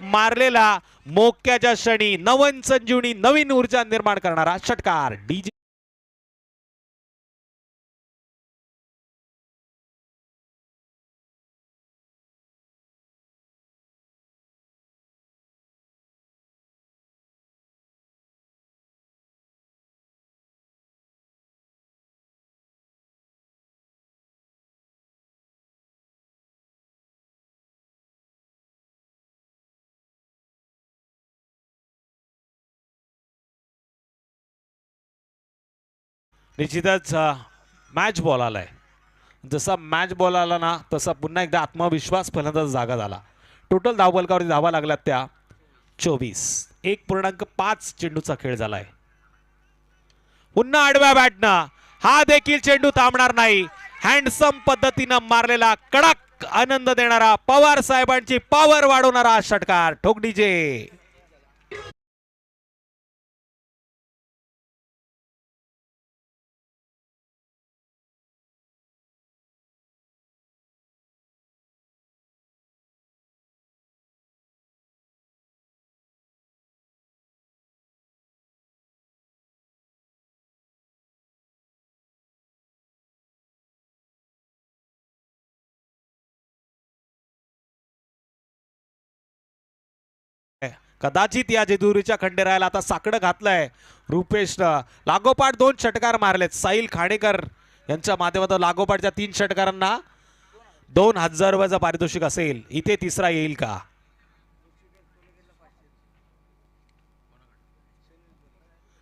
मारलेला मोक्याच्या क्षणी नवन संजीवनी नवीन ऊर्जा निर्माण करणारा षटकार डीजे निश्चितच मॅच बॉल आलाय. जसा मॅच बॉल आला ना तसा पुन्हा एकदा आत्मविश्वास फलंदाज जागा झाला. टोटल धावबलकावरती धावा लागल्यात त्या चोवीस. एक पूर्णांक पाच चेंडूचा खेळ झालाय. पुन्हा आडव्या बॅटनं हा देखील चेंडू थांबणार नाही. हँडसम पद्धतीनं मारलेला कडक आनंद देणारा पवार साहेबांची पॉवर वाढवणारा हा षटकार ठोक कदाचित या जेजुरीच्या खंडेरायाला आता साकडं घातलंय. रुपेशनं लागोपाठ दोन षटकार मारलेत. साईल खाणेकर यांच्या माध्यमातून लागोपाठच्या तीन षटकारांना दोन हजार रुपयाचं पारितोषिक असेल. इथे तिसरा येईल का?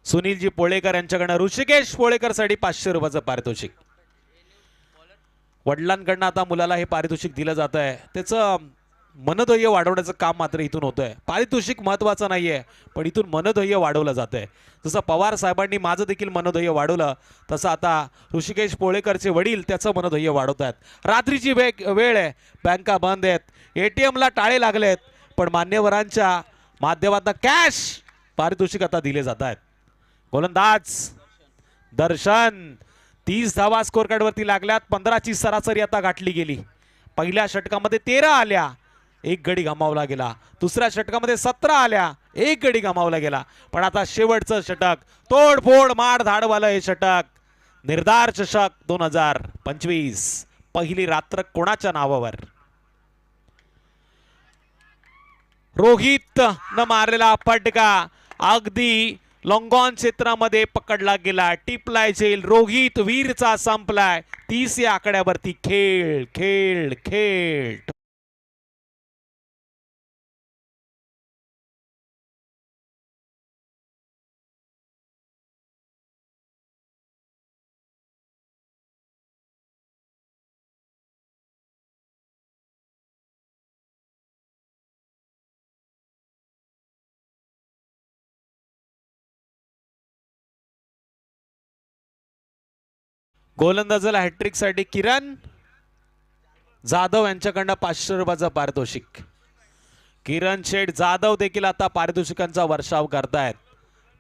सुनीलजी पोळेकर यांच्याकडनं ऋषिकेश पोळेकरसाठी पाचशे रुपयाचं पारितोषिक. वडिलांकडनं आता मुलाला हे पारितोषिक दिलं जात आहे त्याचं मनध्वय वाढवण्याचं काम मात्र इथून होतंय. पारितोषिक महत्वाचं आहे पण इथून मनध्वय वाढवलं जातंय. जसं पवार साहेबांनी माझं देखील मनध्वय वाढवलं तसं आता ऋषिकेश पोळेकरचे वडील त्याचं मनध्वय वाढवत आहेत रात्रीची वे वेळ आहे बँका बंद आहेत ए टी एमला टाळे लागलेत पण मान्यवरांच्या माध्यमातून कॅश पारितोषिक आता दिले जात आहेत गोलंदाज दर्शन तीस धावा स्कोअर कार्डवरती लागल्यात पंधराची सरासरी आता गाठली गेली. पहिल्या षटकामध्ये तेरा आल्या एक गडी गमावला गेला. दुसऱ्या षटकामध्ये सतरा आल्या. एक गडी गमावला गेला. पण आता शेवटचं षटक तोडफोड माड धाडवालं हे षटक. निर्धार चषक दोन हजार पंचवीस. पहिली रात्र कोणाच्या नावावर? रोहित न मारलेला फटका अगदी लॉंगॉन क्षेत्रामध्ये पकडला गेला. टिपलाय जेल. रोहित वीरचा संपलाय. तीस या आकड्यावरती खेळ खेळ खेळ. गोलंदाजाला हॅट्रिकसाठी किरण जाधव यांच्याकडनं पाचशे रुपयाचं पारितोषिक. किरण शेठ जाधव देखील आता पारितोषिकांचा वर्षाव करतायत.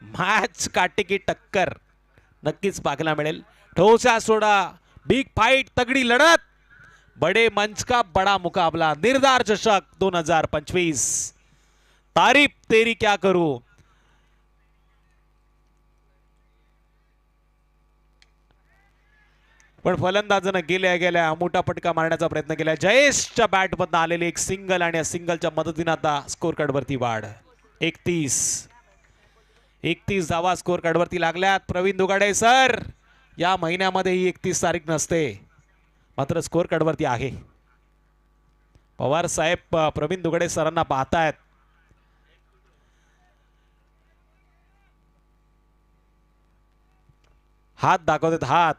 मॅच काटेकी टक्कर. नक्कीच पाहायला मिळेल. ठोसा सोडा. बिग फाईट तगडी लढत. बडे मंच का बडा मुकाबला. निर्धार चषक दोन हजार पंचवीस. तारीफ तेरी क्या करू? पण फलंदाजानं गेल्या गेल्या मोठा फटका मारण्याचा प्रयत्न केला. जयेशच्या बॅटमधनं आलेली एक सिंगल आणि या सिंगलच्या मदतीनं आता स्कोर कार्डवरती वाढ. एकतीस. एकतीस धावा स्कोर कार्डवरती लागल्यात. प्रवीण दुगाडे सर या महिन्यामध्ये ही एकतीस तारीख नसते. मात्र स्कोर कार्डवरती आहे. पवार साहेब प्रवीण दुगडे सरांना पाहतायत. हात दाखवतात हात.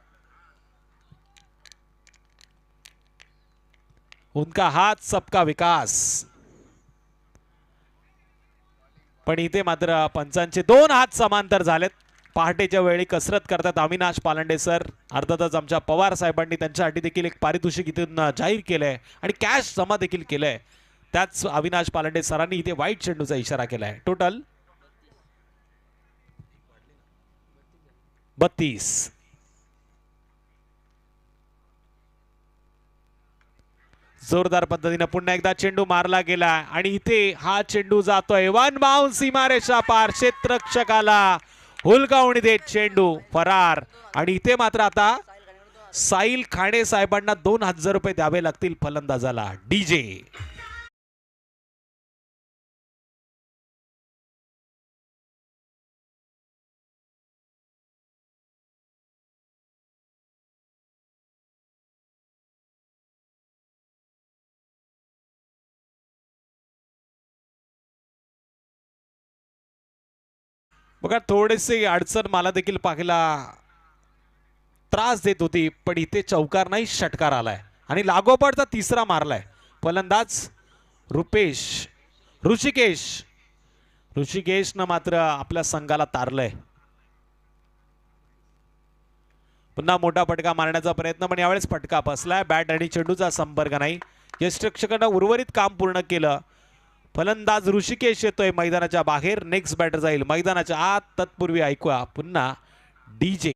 उनका हात सबका विकास। पण इथे मात्र पंचांचे दोन हात समांतर झालेत. पहाटेच्या वेळी कसरत करतात अविनाश पालंडे सर. अर्थातच आमच्या पवार साहेबांनी त्यांच्यासाठी देखील एक पारितोषिक इथून जाहीर केलंय आणि कॅश जमा देखील केलंय. त्याच अविनाश पालंडे सरांनी इथे वाईट चेंडूचा इशारा केलाय. टोटल बत्तीस. जोरदार पद्धतीने पुन्हा एकदा चेंडू मारला गेला आणि इथे हा चेंडू जातोय. वन बाउन सीमारेषा पार क्षेत्रक्षकाला हुलगावणी देत चेंडू फरार. आणि इथे मात्र आता साईल खाणे साहेबांना दोन हजार रुपये द्यावे लागतील फलंदाजाला. डीजे बघा थोडेसे अडचण मला देखील पाहायला त्रास देत होती पण इथे चौकार नाही षटकार आलाय. आणि लागोपाठचा तिसरा मारलाय. फलंदाज रुपेश ऋषिकेश. ऋषिकेशनं मात्र आपल्या संघाला तारलंय. पुन्हा मोठा फटका मारण्याचा प्रयत्न पण यावेळेस फटका बसलाय. बॅट आणि चेंडूचा संपर्क नाही. यष्टरक्षकानं उर्वरित काम पूर्ण केलं. फलंदाज ऋषिकेश येतोय मैदानाच्या बाहेर. नेक्स्ट बॅटर जाईल. मैदानाच्या आत. तत्पूर्वी ऐकूया पुन्हा डीजे